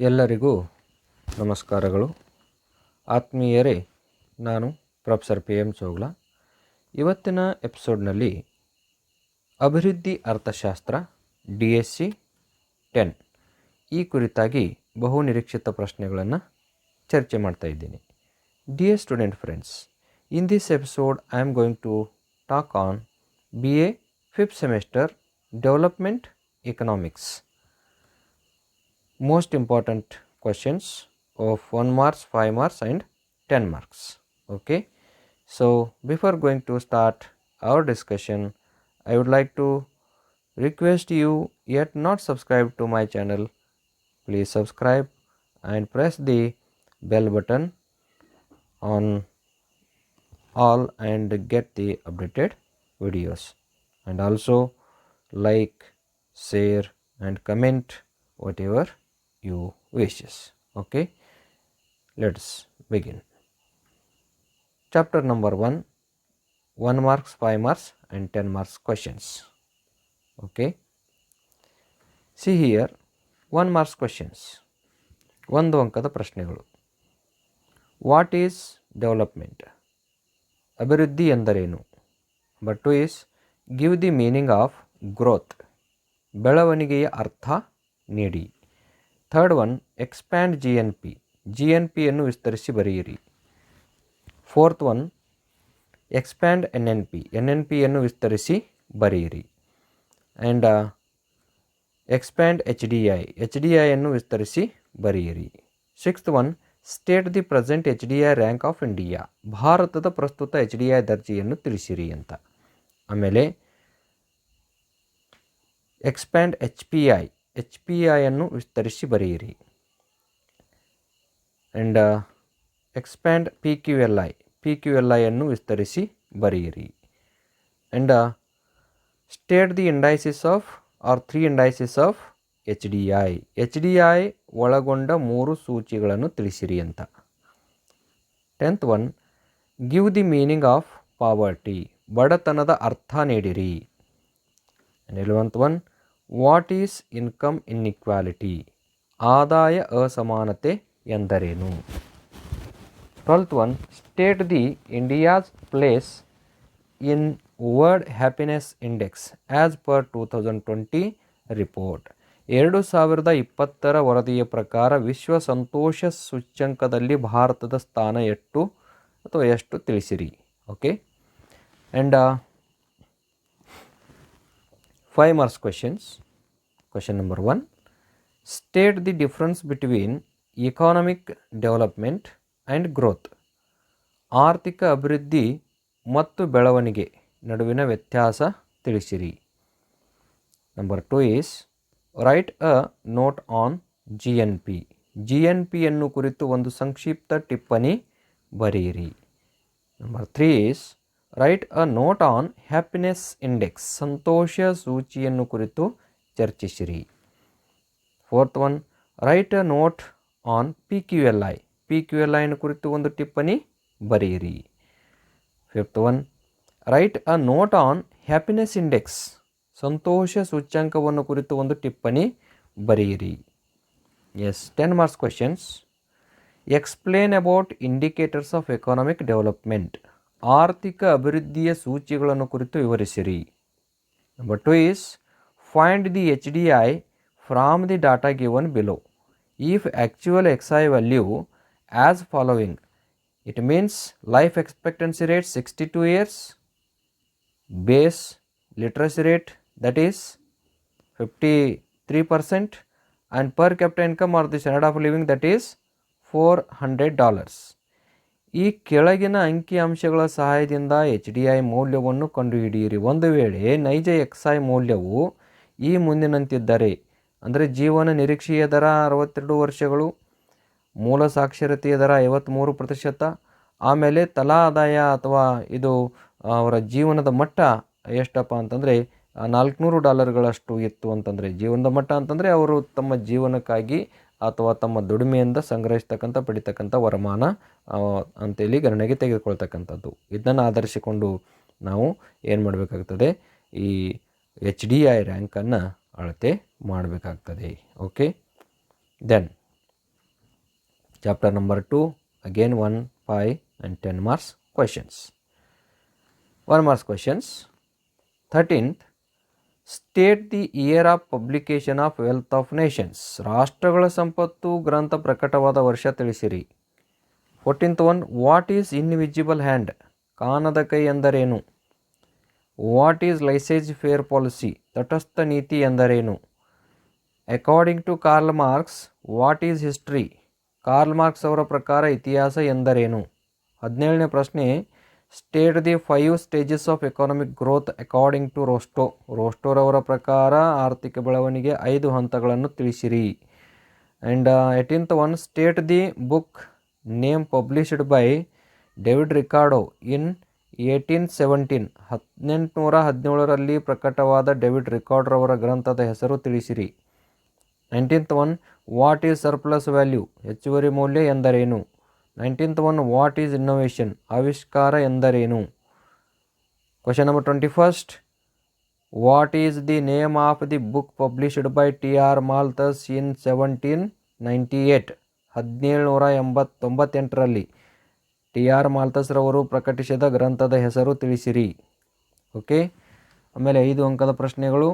ಎಲ್ಲರಿಗೂ ನಮಸ್ಕಾರಗಳು. ಆತ್ಮೀಯರೇ, ನಾನು ಪ್ರೊಫೆಸರ್ ಪಿ ಎಂ ಚೋಗ್ಲಾ. ಇವತ್ತಿನ ಎಪಿಸೋಡ್ನಲ್ಲಿ ಅಭಿವೃದ್ಧಿ ಅರ್ಥಶಾಸ್ತ್ರ, ಡಿ ಎಸ್ ಸಿ ಟೆನ್ ಈ ಕುರಿತಾಗಿ ಬಹು ನಿರೀಕ್ಷಿತ ಪ್ರಶ್ನೆಗಳನ್ನು ಚರ್ಚೆ ಮಾಡ್ತಾ ಇದ್ದೀನಿ. Dear student friends, in this episode I am going to talk on B A fifth semester development economics. Most important questions of 1 marks 5 marks and 10 marks okay? So before going to start our discussion i would like to request you yet not subscribed to my channel. Please subscribe and press the bell button on all and get the updated videos. And also like share and comment whatever you wishes okay let's begin chapter number 1 1 marks 5 marks and 10 marks questions okay see here 1 marks questions ಒಂದು ಅಂಕದ ಪ್ರಶ್ನೆಗಳು what is development ಅಭಿವೃದ್ಧಿ ಎಂದರೇನು but to is give the meaning of growth ಬೆಳವಣಿಗೆಯ ಅರ್ಥ ನೀಡಿ Third one, expand G N P G N ಪಿಯನ್ನು ವಿಸ್ತರಿಸಿ ಬರೆಯಿರಿ. Fourth one, expand N N P N N ಪಿಯನ್ನು ವಿಸ್ತರಿಸಿ ಬರೆಯಿರಿ. And expand H D I H D ಐಯನ್ನು ವಿಸ್ತರಿಸಿ ಬರೆಯಿರಿ. Sixth one, state the present H D I rank of India. ಭಾರತದ ಪ್ರಸ್ತುತ ಎಚ್ ಡಿ ಐ ದರ್ಜೆಯನ್ನು ತಿಳಿಸಿರಿ ಅಂತ. ಆಮೇಲೆ, expand H P I H P ಐಯನ್ನು ವಿಸ್ತರಿಸಿ ಬರೆಯಿರಿ. And expand P Q L I P Q L ಐಯನ್ನು ವಿಸ್ತರಿಸಿ ಬರೆಯಿರಿ. And state the indices of are three indices of H D I H D I ಒಳಗೊಂಡ ಮೂರು ಸೂಚಿಗಳನ್ನು ತಿಳಿಸಿರಿ ಅಂತ. Tenth one give the meaning of poverty ಬಡತನದ ಅರ್ಥ ನೀಡಿರಿ. Eleventh one what is income inequality ಆದಾಯ ಅಸಮಾನತೆ ಎಂದರೇನು? Twelfth one state the India's place in world happiness index as per two thousand twenty report ಎರಡು ಸಾವಿರದ ಇಪ್ಪತ್ತರ ವರದಿಯ ಪ್ರಕಾರ ವಿಶ್ವ ಸಂತೋಷ ಸೂಚ್ಯಂಕದಲ್ಲಿ ಭಾರತದ ಸ್ಥಾನ ಎಷ್ಟು ಅಥವಾ ಎಷ್ಟು ತಿಳಿಸಿರಿ? Okay and five marks questions question number 1 state the difference between economic development and growth ಆರ್ಥಿಕ ಅಭಿವೃದ್ಧಿ ಮತ್ತು ಬೆಳವಣಿಗೆ ನಡುವಿನ ವ್ಯತ್ಯಾಸ ತಿಳಿಸಿರಿ number two is write a note on G N P G N ಪಿಯನ್ನು ಕುರಿತು ಒಂದು ಸಂಕ್ಷಿಪ್ತ ಟಿಪ್ಪಣಿ ಬರೆಯಿರಿ number three is write a note on happiness index ಸಂತೋಷ ಸೂಚಿಯನ್ನು ಕುರಿತು ಚರ್ಚಿಸಿರಿ. Fourth one write a note on P Q L I P Q L ಐನ ಕುರಿತು ಒಂದು ಟಿಪ್ಪಣಿ ಬರೆಯಿರಿ. Fifth one write a note on happiness index ಸಂತೋಷ ಸೂಚ್ಯಂಕವನ್ನು ಕುರಿತು ಒಂದು ಟಿಪ್ಪಣಿ ಬರೆಯಿರಿ. Yes ten marks questions explain about indicators of economic development ಆರ್ಥಿಕ ಅಭಿವೃದ್ಧಿಯ ಸೂಚಿಗಳನ್ನು ಕುರಿತು ವಿವರಿಸಿರಿ. Number two is find the H D I from the data given below if actual X i value as following it means life expectancy rate sixty two years base literacy rate that is fifty three percent and per capital income are the standard of living that is four hundred dollars ಈ ಕೆಳಗಿನ ಅಂಕಿಅಂಶಗಳ ಸಹಾಯದಿಂದ H D I ಮೌಲ್ಯವನ್ನು ಕಂಡುಹಿಡಿಯಿರಿ. ಒಂದು ವೇಳೆ ನೈಜ X I ಮೌಲ್ಯವು ಈ ಮುಂದಿನಂತಿದ್ದರೆ, ಅಂದರೆ ಜೀವನ ನಿರೀಕ್ಷೆಯ ದರ ಅರವತ್ತೆರಡು ವರ್ಷಗಳು, ಮೂಲ ಸಾಕ್ಷರತೆಯ ದರ ಐವತ್ತ್ಮೂರು ಪ್ರತಿಶತ, ಆಮೇಲೆ ತಲಾ ಆದಾಯ ಅಥವಾ ಇದು ಅವರ ಜೀವನದ ಮಟ್ಟ ಎಷ್ಟಪ್ಪ ಅಂತಂದರೆ ನಾಲ್ಕುನೂರು ಡಾಲರ್ಗಳಷ್ಟು ಇತ್ತು ಅಂತಂದರೆ, ಜೀವನದ ಮಟ್ಟ ಅಂತಂದರೆ ಅವರು ತಮ್ಮ ಜೀವನಕ್ಕಾಗಿ ಅಥವಾ ತಮ್ಮ ದುಡಿಮೆಯಿಂದ ಸಂಗ್ರಹಿಸ್ತಕ್ಕಂಥ ಪಡಿತಕ್ಕಂಥ ವರಮಾನ ಅಂತೇಳಿ ಗಣನೆಗೆ ತೆಗೆದುಕೊಳ್ತಕ್ಕಂಥದ್ದು ಇದನ್ನು ಆಧರಿಸಿಕೊಂಡು ನಾವು ಏನು ಮಾಡಬೇಕಾಗ್ತದೆ ಈ ಎಚ್ ಡಿ ಐ ರ್ಯಾಂಕನ್ನು ಅಳತೆ ಮಾಡಬೇಕಾಗ್ತದೆ okay then Chapter number 2, again 1, 5 and 10 marks questions. 1 marks questions. 13th, state the year of publication of wealth of nations ರಾಷ್ಟ್ರಗಳ ಸಂಪತ್ತು, ಗ್ರಂಥ ಪ್ರಕಟವಾದ ವರ್ಷ ತಿಳಿಸಿರಿ. Fourteenth one what is invisible hand ಕಾಣದ ಕೈ ಎಂದರೇನು? What is laissez faire policy ತಟಸ್ಥ ನೀತಿ ಎಂದರೇನು? According to Karl Marx what is history Karl Marx ಅವರ ಪ್ರಕಾರ ಇತಿಹಾಸ ಎಂದರೇನು? ಹದಿನೇಳನೇ ಪ್ರಶ್ನೆ state the five stages of economic growth according to Rostow ರೋಸ್ಟೋರವರ ಪ್ರಕಾರ ಆರ್ಥಿಕ ಬೆಳವಣಿಗೆ ಐದು ಹಂತಗಳನ್ನು ತಿಳಿಸಿರಿ. And eighteenth one state the book name published by David Ricardo in eighteen seventeen ಹದಿನೆಂಟುನೂರ ಹದಿನೇಳರಲ್ಲಿ ಪ್ರಕಟವಾದ ಡೇವಿಡ್ ರಿಕಾರ್ಡ್ರವರ ಗ್ರಂಥದ ಹೆಸರು ತಿಳಿಸಿರಿ. Nineteenth one what is surplus value ಹೆಚ್ಚುವರಿ ಮೌಲ್ಯ ಎಂದರೇನು? Nineteenth one what is innovation ಆವಿಷ್ಕಾರ ಎಂದರೇನು question number twenty first what is the name of the book published by T R Malthus in seventeen ninety eight ಹದಿನೇಳುನೂರ ಎಂಬತ್ತೊಂಬತ್ತೆಂಟರಲ್ಲಿ T R ಮಾಲ್ತಸ್ರವರು ಪ್ರಕಟಿಸಿದ ಗ್ರಂಥದ ಹೆಸರು ತಿಳಿಸಿರಿ. ಓಕೆ ಆಮೇಲೆ ಐದು ಅಂಕದ ಪ್ರಶ್ನೆಗಳು.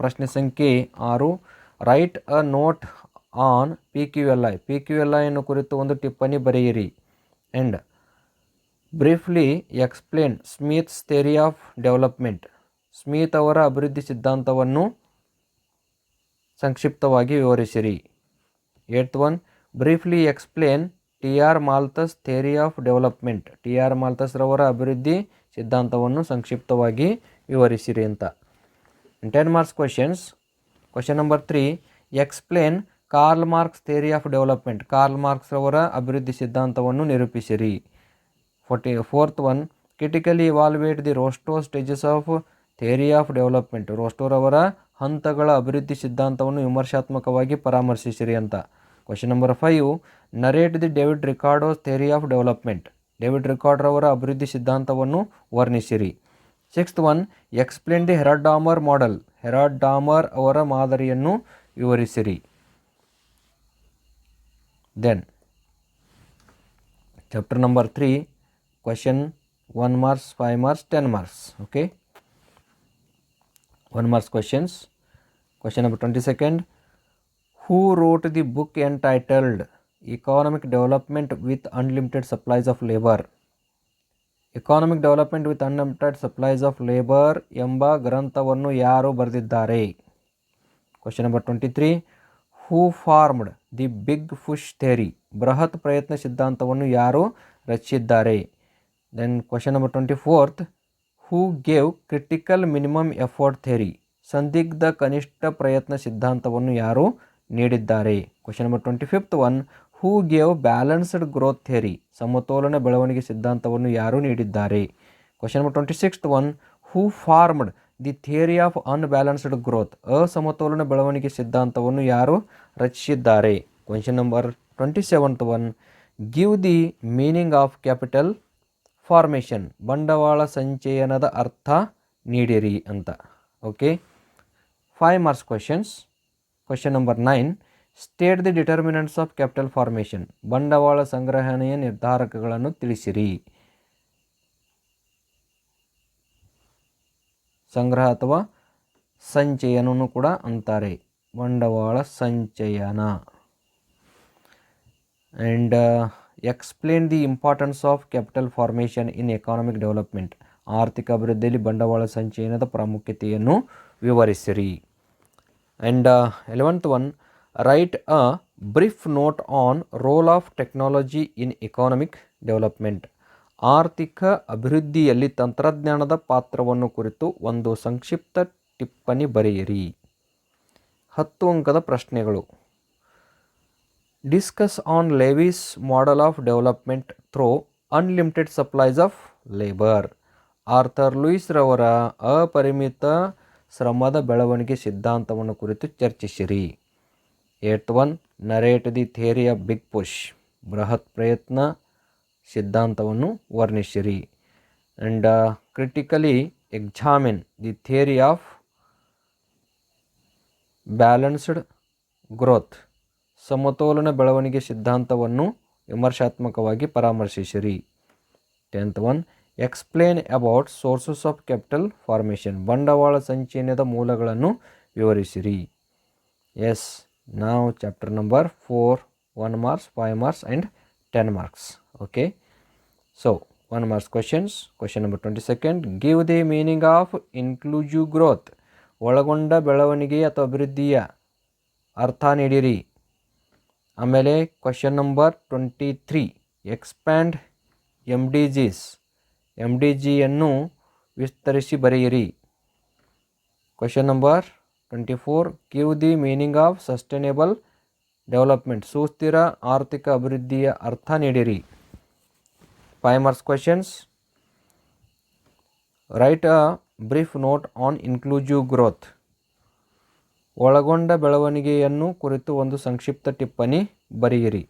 ಪ್ರಶ್ನೆ ಸಂಖ್ಯೆ ಆರು. Write a note on P Q L I P Q L ಐಯನ್ನು ಕುರಿತು ಒಂದು ಟಿಪ್ಪಣಿ ಬರೆಯಿರಿ. And briefly explain Smith's theory of development Smith ಅವರ ಅಭಿವೃದ್ಧಿ ಸಿದ್ಧಾಂತವನ್ನು ಸಂಕ್ಷಿಪ್ತವಾಗಿ ವಿವರಿಸಿರಿ. Eight one briefly explain T R Malthus theory of development T R ಮಾಲ್ತಸ್ರವರ ಅಭಿವೃದ್ಧಿ ಸಿದ್ಧಾಂತವನ್ನು ಸಂಕ್ಷಿಪ್ತವಾಗಿ ವಿವರಿಸಿರಿ ಅಂತ. Ten marks questions question number three explain Karl Marx theory of development. Karl Marx ಅವರ ಅಭಿವೃದ್ಧಿ ಸಿದ್ಧಾಂತವನ್ನು ನಿರೂಪಿಸಿರಿ. Forty, fourth one, critically evaluate the Rostow stages of theory of development. ರೋಸ್ಟೋರವರ ಹಂತಗಳ ಅಭಿವೃದ್ಧಿ ಸಿದ್ಧಾಂತವನ್ನು ವಿಮರ್ಶಾತ್ಮಕವಾಗಿ ಪರಾಮರ್ಶಿಸಿರಿ ಅಂತ. Question number five, narrate the David Ricardo's theory of development. David ರಿಕಾರ್ಡ್ರವರ ಅಭಿವೃದ್ಧಿ ಸಿದ್ಧಾಂತವನ್ನು ವರ್ಣಿಸಿರಿ. Sixth one, explain the Harrod Domar model. Harrod Domar ಅವರ ಮಾದರಿಯನ್ನು ವಿವರಿಸಿರಿ. then chapter number three question one marks five marks ten marks okay one marks questions question number twenty second who wrote the book entitled economic development with unlimited supplies of labour economic development with unlimited supplies of labour ಎಂಬ ಗ್ರಂಥವನ್ನು ಯಾರು ಬರೆದಿದ್ದಾರೆ question number twenty three who formed the big push theory ಬೃಹತ್ ಪ್ರಯತ್ನ ಸಿದ್ಧಾಂತವನ್ನು ಯಾರು ರಚಿಸಿದ್ದಾರೆ then question number twenty fourth who gave critical minimum effort theory ಸಂದಿಗ್ಧ ಕನಿಷ್ಠ ಪ್ರಯತ್ನ ಸಿದ್ಧಾಂತವನ್ನು ಯಾರು ನೀಡಿದ್ದಾರೆ? Question number twenty fifth one who gave balanced growth theory ಸಮತೋಲನ ಬೆಳವಣಿಗೆ ಸಿದ್ಧಾಂತವನ್ನು ಯಾರು ನೀಡಿದ್ದಾರೆ? Question number twenty sixth one who formed the theory of unbalanced growth ಅಸಮತೋಲನ ಬೆಳವಣಿಗೆ ಸಿದ್ಧಾಂತವನ್ನು ಯಾರು ರಚಿಸಿದ್ದಾರೆ? Question number twenty seventh one give the meaning of capital formation ಬಂಡವಾಳ ಸಂಚಯನದ ಅರ್ಥ ನೀಡಿರಿ ಅಂತ. Okay five marks questions question number nine state the determinants of capital formation ಬಂಡವಾಳ ಸಂಗ್ರಹಣೆಯ ನಿರ್ಧಾರಕಗಳನ್ನು ತಿಳಿಸಿರಿ. ಸಂಗ್ರಹ ಅಥವಾ ಸಂಚಯನವನ್ನು ಕೂಡ ಅಂತಾರೆ. ಬಂಡವಾಳ ಸಂಚಯನ. And explain the importance of capital formation in economic development ಆರ್ಥಿಕ ಅಭಿವೃದ್ಧಿಯಲ್ಲಿ ಬಂಡವಾಳ ಸಂಚಯನದ ಪ್ರಾಮುಖ್ಯತೆಯನ್ನು ವಿವರಿಸಿರಿ. And eleventh one write a brief note on role of technology in economic development ಆರ್ಥಿಕ ಅಭಿವೃದ್ಧಿಯಲ್ಲಿ ತಂತ್ರಜ್ಞಾನದ ಪಾತ್ರವನ್ನು ಕುರಿತು ಒಂದು ಸಂಕ್ಷಿಪ್ತ ಟಿಪ್ಪಣಿ ಬರೆಯಿರಿ. ಹತ್ತು ಅಂಕದ ಪ್ರಶ್ನೆಗಳು. Discuss on Lewis model of development through unlimited supplies of labour. Arthur Lewis ರವರ ಅಪರಿಮಿತ ಶ್ರಮದ ಬೆಳವಣಿಗೆ ಸಿದ್ಧಾಂತವನ್ನು ಕುರಿತು ಚರ್ಚಿಸಿರಿ. Eight one narrate the theory of big push ಬೃಹತ್ ಪ್ರಯತ್ನ ಸಿದ್ಧಾಂತವನ್ನು ವರ್ಣಿಸಿರಿ. And critically examine the theory of balanced growth ಸಮತೋಲನ ಬೆಳವಣಿಗೆ ಸಿದ್ಧಾಂತವನ್ನು ವಿಮರ್ಶಾತ್ಮಕವಾಗಿ ಪರಾಮರ್ಶಿಸಿರಿ. Tenth one explain about sources of capital formation ಬಂಡವಾಳ ಸಂಚಯನದ ಮೂಲಗಳನ್ನು ವಿವರಿಸಿರಿ. ಎಸ್ ನಾವು chapter number four one marks five marks and ten marks okay so one marks questions question number twenty second give the meaning of growth. Growth ಒಳಗೊಂಡ ಬೆಳವಣಿಗೆ ಅಥವಾ ಅಭಿವೃದ್ಧಿಯ ಅರ್ಥ ನೀಡಿರಿ. ಆಮೇಲೆ question number twenty three expand M D G's M D ಜಿಯನ್ನು ವಿಸ್ತರಿಸಿ ಬರೆಯಿರಿ. Question number twenty four give the meaning of sustainable development ಸುಸ್ಥಿರ ಆರ್ಥಿಕ ಅಭಿವೃದ್ಧಿಯ ಅರ್ಥ ನೀಡಿರಿ. Five marks questions. Write a brief note on inclusive growth. ಒಳಗೊಂಡ ಬೆಳವಣಿಗೆಯನ್ನು ಕುರಿತು ಒಂದು ಸಂಕ್ಷಿಪ್ತ ಟಿಪ್ಪಣಿ ಬರೆಯಿರಿ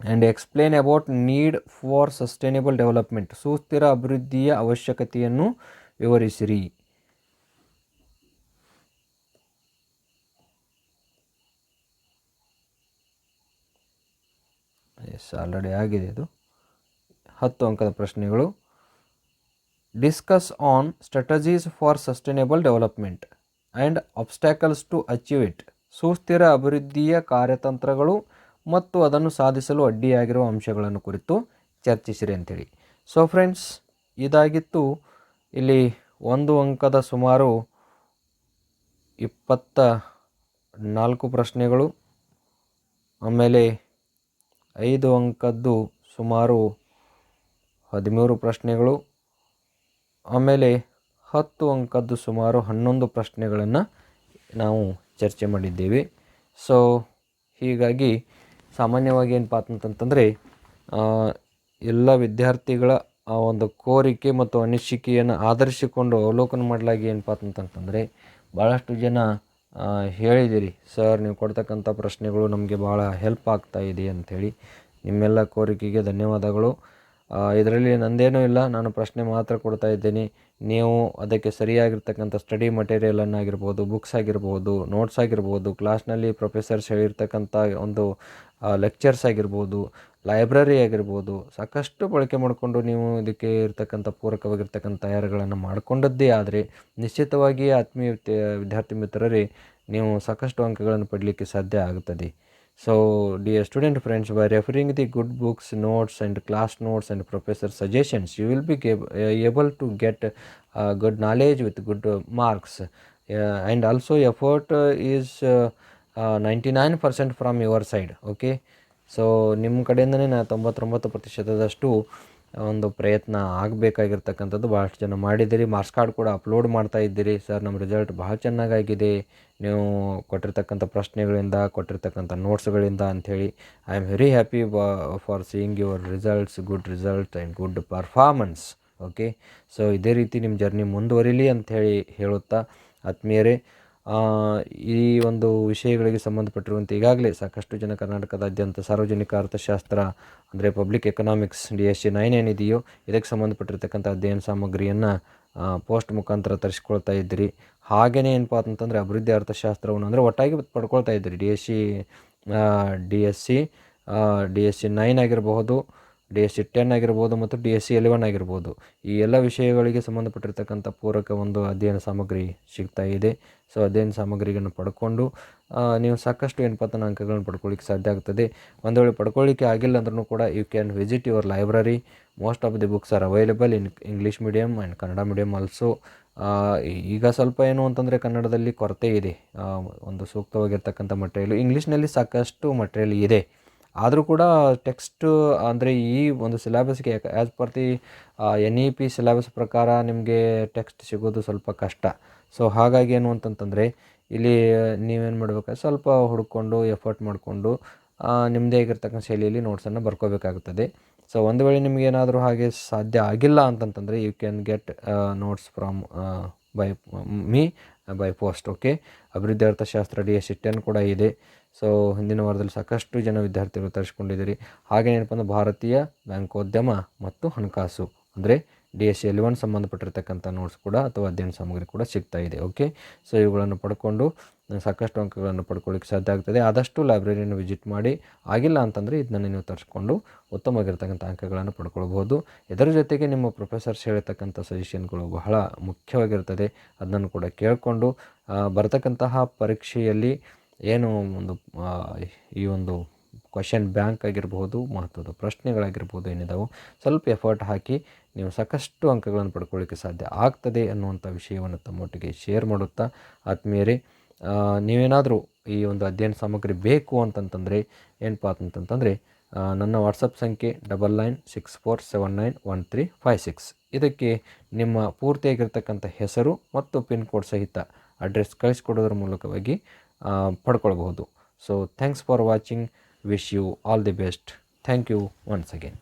and explain about need for sustainable development ಸುಸ್ಥಿರ ಅಭಿವೃದ್ಧಿಯ ಅವಶ್ಯಕತೆಯನ್ನು ವಿವರಿಸಿರಿ ಎಸ್ ಆಲ್ರೆಡಿ ಆಗಿದೆ ಇದು ಹತ್ತು ಅಂಕದ ಪ್ರಶ್ನೆಗಳು. Discuss on strategies for sustainable development and obstacles to achieve it ಸುಸ್ಥಿರ ಅಭಿವೃದ್ಧಿಯ ಕಾರ್ಯತಂತ್ರಗಳು ಮತ್ತು ಅದನ್ನು ಸಾಧಿಸಲು ಅಡ್ಡಿಯಾಗಿರುವ ಅಂಶಗಳನ್ನು ಕುರಿತು ಚರ್ಚಿಸಿರಿ ಅಂತೇಳಿ. ಸೊ ಫ್ರೆಂಡ್ಸ್ ಇದಾಗಿತ್ತು. ಇಲ್ಲಿ ಒಂದು ಅಂಕದ ಸುಮಾರು ಇಪ್ಪತ್ತ ನಾಲ್ಕು ಪ್ರಶ್ನೆಗಳು. ಆಮೇಲೆ ಐದು ಅಂಕದ್ದು ಸುಮಾರು ಹದಿಮೂರು ಪ್ರಶ್ನೆಗಳು, ಆಮೇಲೆ ಹತ್ತು ಅಂಕದ್ದು ಸುಮಾರು ಹನ್ನೊಂದು ಪ್ರಶ್ನೆಗಳನ್ನು ನಾವು ಚರ್ಚೆ ಮಾಡಿದ್ದೇವೆ. ಸೊ ಹೀಗಾಗಿ ಸಾಮಾನ್ಯವಾಗಿ ಏನಪ್ಪ ಅಂತಂತಂದರೆ ಎಲ್ಲ ವಿದ್ಯಾರ್ಥಿಗಳ ಆ ಒಂದು ಕೋರಿಕೆ ಮತ್ತು ಅನಿಸಿಕೆಯನ್ನು ಆಧರಿಸಿಕೊಂಡು ಅವಲೋಕನ ಮಾಡಲಾಗಿ ಏನಪ್ಪ ಅಂತಂತಂದರೆ ಭಾಳಷ್ಟು ಜನ ಹೇಳಿದಿರಿ, ಸರ್, ನೀವು ಕೊಡ್ತಕ್ಕಂಥ ಪ್ರಶ್ನೆಗಳು ನಮಗೆ ಭಾಳ ಹೆಲ್ಪ್ ಆಗ್ತಾ ಇದೆ ಅಂಥೇಳಿ ನಿಮ್ಮೆಲ್ಲ ಕೋರಿಕೆಗೆ ಧನ್ಯವಾದಗಳು. ಇದರಲ್ಲಿ ನಂದೇನೂ ಇಲ್ಲ. ನಾನು ಪ್ರಶ್ನೆ ಮಾತ್ರ ಕೊಡ್ತಾ ಇದ್ದೀನಿ. ನೀವು ಅದಕ್ಕೆ ಸರಿಯಾಗಿರ್ತಕ್ಕಂಥ ಸ್ಟಡಿ ಮಟೀರಿಯಲನ್ನು ಆಗಿರ್ಬೋದು ಬುಕ್ಸ್ ಆಗಿರ್ಬೋದು ನೋಟ್ಸ್ ಆಗಿರ್ಬೋದು ಕ್ಲಾಸ್ನಲ್ಲಿ ಪ್ರೊಫೆಸರ್ಸ್ ಹೇಳಿರ್ತಕ್ಕಂಥ ಒಂದು ಲೆಕ್ಚರ್ಸ್ ಆಗಿರ್ಬೋದು ಲೈಬ್ರರಿ ಆಗಿರ್ಬೋದು, ಸಾಕಷ್ಟು ಬಳಕೆ ಮಾಡಿಕೊಂಡು ನೀವು ಇದಕ್ಕೆ ಇರ್ತಕ್ಕಂಥ ಪೂರಕವಾಗಿರ್ತಕ್ಕಂಥ ತಯಾರಿಗಳನ್ನು ಮಾಡಿಕೊಂಡದ್ದೇ ಆದರೆ ನಿಶ್ಚಿತವಾಗಿ ಆತ್ಮೀಯ ವಿದ್ಯಾರ್ಥಿ ಮಿತ್ರರೇ, ನೀವು ಸಾಕಷ್ಟು ಅಂಕಗಳನ್ನು ಪಡಲಿಕ್ಕೆ ಸಾಧ್ಯ ಆಗುತ್ತದೆ so dear student friends by referring the good books notes and class notes and professor suggestions you will be able to get good knowledge with good marks and also effort is ninety nine percent from your side okay so ನಿಮ್ಮ ಕಡೆಯಿಂದನೇ ನಾ ತೊಂಬತ್ತೊಂಬತ್ತು ಪ್ರತಿಶತದಷ್ಟು ಒಂದು ಪ್ರಯತ್ನ ಆಗಬೇಕಾಗಿರ್ತಕ್ಕಂಥದ್ದು ಭಾಳಷ್ಟು ಜನ ಮಾಡಿದ್ದೀರಿ. Marks card ಕೂಡ ಅಪ್ಲೋಡ್ ಮಾಡ್ತಾ ಇದ್ದೀರಿ. ಸರ್ ನಮ್ಮ ರಿಸಲ್ಟ್ ಭಾಳ ಚೆನ್ನಾಗಾಗಿದೆ. ನೀವು ಕೊಟ್ಟಿರ್ತಕ್ಕಂಥ ಪ್ರಶ್ನೆಗಳಿಂದ, ಕೊಟ್ಟಿರ್ತಕ್ಕಂಥ ನೋಟ್ಸ್ಗಳಿಂದ ಅಂಥೇಳಿ I am very happy for seeing your results good results and good performance okay so ಇದೇ ರೀತಿ ನಿಮ್ಮ ಜರ್ನಿ ಮುಂದುವರಿಲಿ ಅಂಥೇಳಿ ಹೇಳುತ್ತಾ, ಆತ್ಮೀಯರೇ ಈ ಒಂದು ವಿಷಯಗಳಿಗೆ ಸಂಬಂಧಪಟ್ಟಿರುವಂತೆ ಈಗಾಗಲೇ ಸಾಕಷ್ಟು ಜನ ಕರ್ನಾಟಕದಾದ್ಯಂತ ಸಾರ್ವಜನಿಕ ಅರ್ಥಶಾಸ್ತ್ರ, ಅಂದರೆ public economics D S C nine ಏನಿದೆಯೋ ಇದಕ್ಕೆ ಸಂಬಂಧಪಟ್ಟಿರ್ತಕ್ಕಂಥ ಅಧ್ಯಯನ ಸಾಮಗ್ರಿಯನ್ನು ಪೋಸ್ಟ್ ಮುಖಾಂತರ ತರಿಸ್ಕೊಳ್ತಾ ಇದ್ದೀರಿ. ಹಾಗೆಯೇ ಏನಪ್ಪ ಅಂತಂದರೆ ಅಭಿವೃದ್ಧಿ ಅರ್ಥಶಾಸ್ತ್ರವನ್ನು ಅಂದರೆ ಒಟ್ಟಾಗಿ ಪಡ್ಕೊಳ್ತಾ ಇದ್ದೀರಿ. D S C D S C D S C nine ಆಗಿರಬಹುದು ಡಿ ಎಸ್ ಸಿ ಟೆನ್ ಆಗಿರ್ಬೋದು ಮತ್ತು ಡಿ ಎಸ್ ಸಿ ಎಲೆವೆನ್ ಆಗಿರ್ಬೋದು. ಈ ಎಲ್ಲ ವಿಷಯಗಳಿಗೆ ಸಂಬಂಧಪಟ್ಟಿರ್ತಕ್ಕಂಥ ಪೂರಕ ಒಂದು ಅಧ್ಯಯನ ಸಾಮಗ್ರಿ ಸಿಗ್ತಾ ಇದೆ. ಸೊ ಅಧ್ಯಯನ ಸಾಮಗ್ರಿಗಳನ್ನು ಪಡ್ಕೊಂಡು ನೀವು ಸಾಕಷ್ಟು ಅಂತ ಅಂಕಗಳನ್ನು ಪಡ್ಕೊಳ್ಳಿಕ್ಕೆ ಸಾಧ್ಯ ಆಗ್ತದೆ. ಒಂದು ವೇಳೆ ಪಡ್ಕೊಳ್ಳಿಕ್ಕೆ ಆಗಿಲ್ಲ ಅಂದ್ರೂ ಕೂಡ you can visit your library most of the books are available in English medium and Kannada medium also ಈಗ ಸ್ವಲ್ಪ ಏನು ಅಂತಂದರೆ ಕನ್ನಡದಲ್ಲಿ ಕೊರತೆ ಇದೆ. ಒಂದು ಸೂಕ್ತವಾಗಿರ್ತಕ್ಕಂಥ ಮಟೀರಿಯಲ್ ಇಂಗ್ಲೀಷ್ನಲ್ಲಿ ಸಾಕಷ್ಟು ಮಟೀರಿಯಲ್ ಇದೆ. ಆದರೂ ಕೂಡ ಟೆಕ್ಸ್ಟ್ ಅಂದರೆ ಈ ಒಂದು ಸಿಲೆಬಸ್ಗೆ as per the N E P syllabus ಪ್ರಕಾರ ನಿಮಗೆ ಟೆಕ್ಸ್ಟ್ ಸಿಗೋದು ಸ್ವಲ್ಪ ಕಷ್ಟ. ಸೊ ಹಾಗಾಗಿ ಏನು ಅಂತಂತಂದರೆ, ಇಲ್ಲಿ ನೀವೇನು ಮಾಡಬೇಕು, ಸ್ವಲ್ಪ ಹುಡ್ಕೊಂಡು ಎಫರ್ಟ್ ಮಾಡಿಕೊಂಡು ನಿಮ್ಮದೇ ಆಗಿರ್ತಕ್ಕಂಥ ಶೈಲಿಯಲ್ಲಿ ನೋಟ್ಸನ್ನು ಬರ್ಕೋಬೇಕಾಗುತ್ತದೆ. ಸೊ ಒಂದು ವೇಳೆ ನಿಮಗೇನಾದರೂ ಹಾಗೆ ಸಾಧ್ಯ ಆಗಿಲ್ಲ ಅಂತಂತಂದರೆ you can get notes from by me by post okay ಅಭಿವೃದ್ಧಿ ಅರ್ಥಶಾಸ್ತ್ರ ಡಿ ಎಸ್ ಟೆನ್ ಕೂಡ ಇದೆ. ಸೊ ಹಿಂದಿನ ವಾರದಲ್ಲಿ ಸಾಕಷ್ಟು ಜನ ವಿದ್ಯಾರ್ಥಿಗಳು ತರಿಸ್ಕೊಂಡಿದ್ದೀರಿ. ಹಾಗೆ ಅಂದ್ರೆ ಭಾರತೀಯ ಬ್ಯಾಂಕೋದ್ಯಮ ಮತ್ತು ಹಣಕಾಸು, ಅಂದರೆ ಡಿ ಎಸ್ ಸಿ ಎಲೆವನ್ ಸಂಬಂಧಪಟ್ಟಿರ್ತಕ್ಕಂಥ ನೋಟ್ಸ್ ಕೂಡ ಅಥವಾ ಅಧ್ಯಯನ ಸಾಮಗ್ರಿ ಕೂಡ ಸಿಗ್ತಾ ಇದೆ ಓಕೆ ಸೊ ಇವುಗಳನ್ನು ಪಡ್ಕೊಂಡು ಸಾಕಷ್ಟು ಅಂಕಗಳನ್ನು ಪಡ್ಕೊಳ್ಳಿಕ್ಕೆ ಸಾಧ್ಯ ಆಗ್ತದೆ. ಆದಷ್ಟು ಲೈಬ್ರರಿಯನ್ನು ವಿಸಿಟ್ ಮಾಡಿ, ಆಗಿಲ್ಲ ಅಂತಂದರೆ ಇದನ್ನು ನೀವು ತರಿಸ್ಕೊಂಡು ಉತ್ತಮವಾಗಿರ್ತಕ್ಕಂಥ ಅಂಕಗಳನ್ನು ಪಡ್ಕೊಳ್ಬೋದು ಇದರ ಜೊತೆಗೆ ನಿಮ್ಮ ಪ್ರೊಫೆಸರ್ಸ್ ಹೇಳ್ತಕ್ಕಂಥ ಸಜೆಷನ್ಗಳು ಬಹಳ ಮುಖ್ಯವಾಗಿರ್ತದೆ. ಅದನ್ನು ಕೂಡ ಕೇಳಿಕೊಂಡು ಬರತಕ್ಕಂತಹ ಪರೀಕ್ಷೆಯಲ್ಲಿ ಏನು ಒಂದು ಈ ಒಂದು ಕ್ವಶನ್ ಬ್ಯಾಂಕ್ ಆಗಿರ್ಬೋದು, ಮಹತ್ವದ ಪ್ರಶ್ನೆಗಳಾಗಿರ್ಬೋದು ಏನಿದಾವೆ, ಸ್ವಲ್ಪ ಎಫರ್ಟ್ ಹಾಕಿ ನೀವು ಸಾಕಷ್ಟು ಅಂಕಗಳನ್ನು ಪಡ್ಕೊಳ್ಳಿಕ್ಕೆ ಸಾಧ್ಯ ಆಗ್ತದೆ ಅನ್ನುವಂಥ ವಿಷಯವನ್ನು ತಮ್ಮೊಟ್ಟಿಗೆ ಶೇರ್ ಮಾಡುತ್ತಾ, ಆತ್ಮೀಯರೇ ನೀವೇನಾದರೂ ಈ ಒಂದು ಅಧ್ಯಯನ ಸಾಮಗ್ರಿ ಬೇಕು ಅಂತಂತಂದರೆ ಏನಪ್ಪ ಅಂತಂತಂದರೆ ನನ್ನ ವಾಟ್ಸಪ್ ಸಂಖ್ಯೆ double nine six four seven nine one three five six ಇದಕ್ಕೆ ನಿಮ್ಮ ಪೂರ್ತಿಯಾಗಿರ್ತಕ್ಕಂಥ ಹೆಸರು ಮತ್ತು ಪಿನ್ ಕೋಡ್ ಸಹಿತ ಅಡ್ರೆಸ್ ಕಳಿಸ್ಕೊಡೋದ್ರ ಮೂಲಕವಾಗಿ ಪಡ್ಕೊಳ್ಬಹುದು. So thanks for watching wish you all the best thank you once again